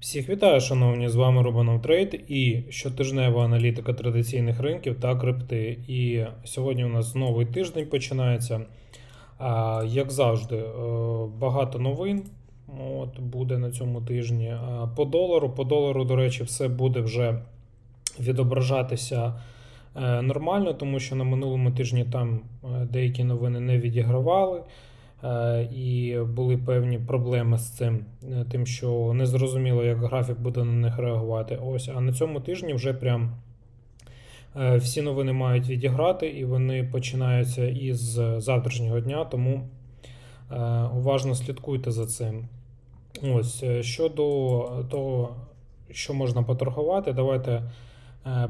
Всіх вітаю, шановні! З вами Робанов Трейд і щотижнева аналітика традиційних ринків та крипти. І сьогодні у нас новий тиждень починається. Як завжди, е, багато новин от, буде на цьому тижні. По долару, по долару, до речі, все буде вже відображатися е, нормально, тому що на минулому тижні там е, деякі новини не відігравали. Е, І були певні проблеми з цим, е, тим, що не зрозуміло, як графік буде на них реагувати. Ось, а на цьому тижні вже прям е, всі новини мають відіграти, і вони починаються із завтрашнього дня, тому уважно слідкуйте за цим. Ось щодо того, що можна поторгувати, давайте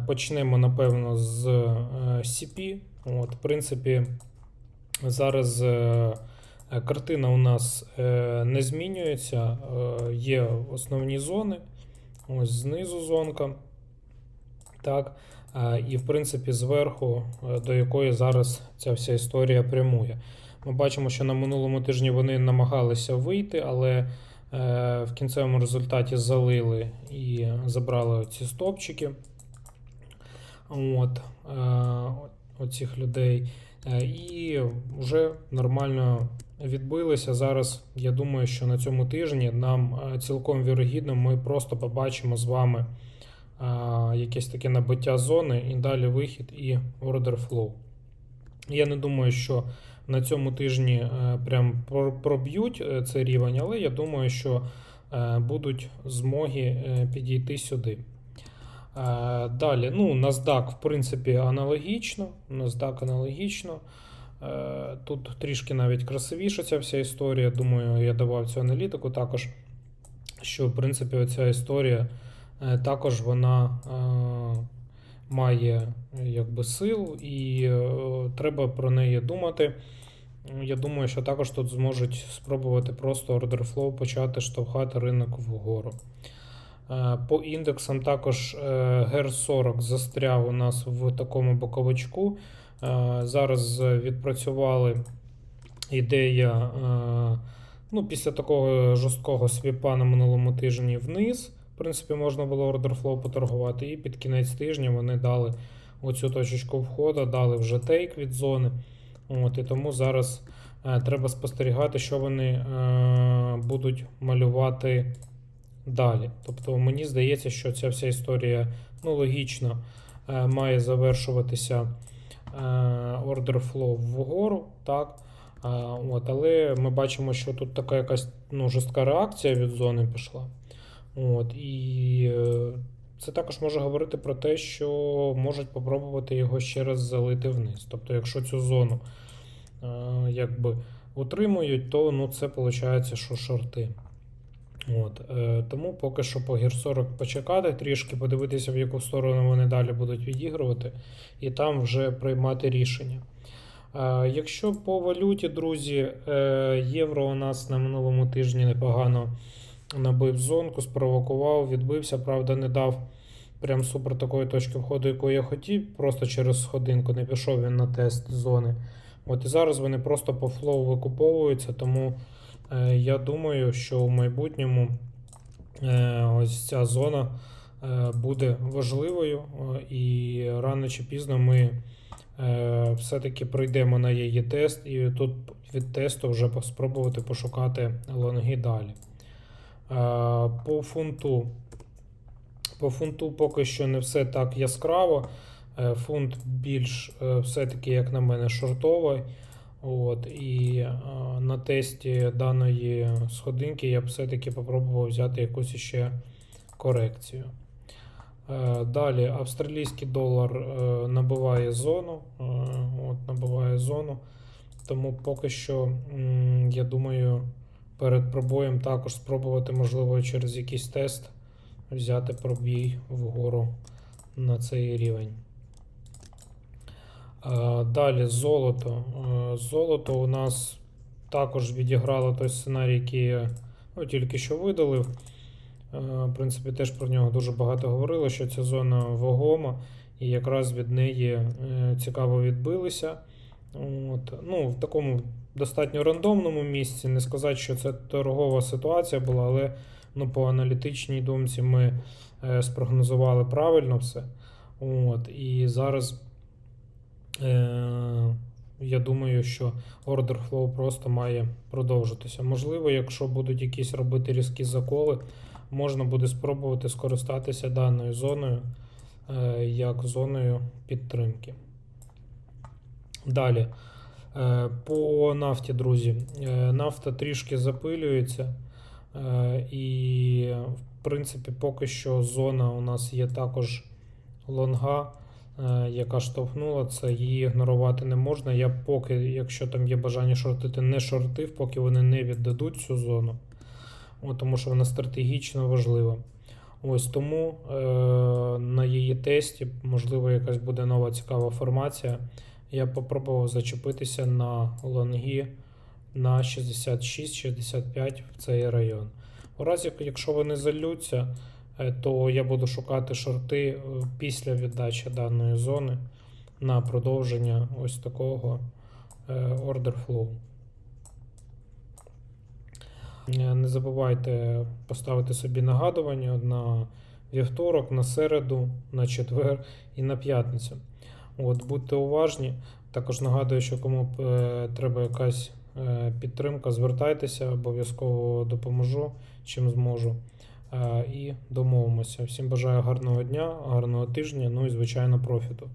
почнемо, напевно, з CP. От, в принципі, зараз. Е, Картина у нас е, не змінюється. Е, Є основні зони. Ось знизу зонка. Так. І, в принципі, зверху, до якої зараз ця вся історія прямує. Ми бачимо, що на минулому тижні вони намагалися вийти, але в кінцевому результаті залили і забрали ці стопчики. От, оцих людей. Е, І вже нормально відбилися. Зараз я думаю, що на цьому тижні нам е, цілком вірогідно ми просто побачимо з вами е, якесь таке набиття зони і далі вихід і order flow. Я не думаю, що на цьому тижні прям проб'ють цей рівень, але я думаю, що будуть змоги підійти сюди. Далі, ну, NASDAQ, в принципі, аналогічно. NASDAQ аналогічно. Е, Тут трішки навіть красивіша ця вся історія. Думаю, я давав цю аналітику також, що в принципі ця історія е, також вона е, має якби силу і треба про неї думати. Я думаю, що також тут зможуть спробувати просто flow почати штовхати ринок вгору. Е, По індексам також е, GER40 застряв у нас в такому боковичку. Е, Зараз відпрацювали ідея ну, після такого жорсткого свіпа на минулому тижні вниз. В принципі, можна було flow поторгувати, і під кінець тижня вони дали оцю точечку входу, дали вже тейк від зони. От, і тому зараз треба спостерігати, що вони будуть малювати далі. Тобто мені здається, що ця вся історія ну, логічно е, має завершуватися order flow вгору. Так? Е, От, але ми бачимо, що тут така якась ну, жорстка реакція від зони пішла. От, і е, це також може говорити про те, що можуть попробувати його ще раз залити вниз. Тобто, якщо цю зону якби утримують, то ну, це виходить, що шорти. От, е, тому поки що по гір 40 почекати трішки, подивитися, в яку сторону вони далі будуть відігрувати, і там вже приймати рішення. Е, якщо по валюті, друзі, е, євро у нас на минулому тижні непогано набив зонку, спровокував, відбився, правда, не дав прям супер такої точки входу, якої я хотів, просто через сходинку не пішов він на тест зони. От і зараз вони просто по флоу викуповуються, тому. Е, Я думаю, що в майбутньому е, ось ця зона е, буде важливою, і рано чи пізно ми все-таки пройдемо на її тест, і тут від тесту вже спробувати пошукати лонги далі. По фунту. По фунту поки що не все так яскраво. Фунт більш все-таки, як на мене, шортовий. От, і е, на тесті даної сходинки я б все-таки попробував взяти якусь ще корекцію. Е, Далі австралійський долар е, набиває зону. е, От, набиває зону. Тому поки що, м, я думаю, перед пробоєм також спробувати, можливо, через якийсь тест взяти пробій вгору на цей рівень. Е, Далі золото. Е, Золото у нас також відіграло той сценарій, який я ну, тільки що видалив. Е, В принципі, теж про нього дуже багато говорили, що ця зона вагома, і якраз від неї цікаво відбилися. От. Ну, в такому достатньо рандомному місці. Не сказати, що це торгова ситуація була, але ну, по аналітичній думці ми спрогнозували правильно все. От, і зараз я думаю, що order flow просто має продовжитися. Можливо, якщо будуть якісь робити різкі заколи, можна буде спробувати скористатися даною зоною е, як зоною підтримки. Далі. Е, По нафті, друзі, Е, нафта трішки запилюється. Е, І, в принципі, поки що зона у нас є також лонга, е, яка штовхнула це, її ігнорувати не можна. Я поки, якщо там є бажання шортити, не шортив, поки вони не віддадуть цю зону, От, тому що вона стратегічно важлива. Ось тому е, на її тесті, можливо, якась буде нова цікава формація. Я попробував зачепитися на лонгі на 66-65 в цей район. У разі, якщо вони залються, е, то я буду шукати шорти е, після віддачі даної зони на продовження ось такого е, order flow. Е, Не забувайте поставити собі нагадування на вівторок, на середу, на четвер і на п'ятницю. От, будьте уважні. Також нагадую, що кому е, треба якась е, підтримка, звертайтеся, обов'язково допоможу, чим зможу. Е, і домовимося. Всім бажаю гарного дня, гарного тижня, ну і звичайно профіту.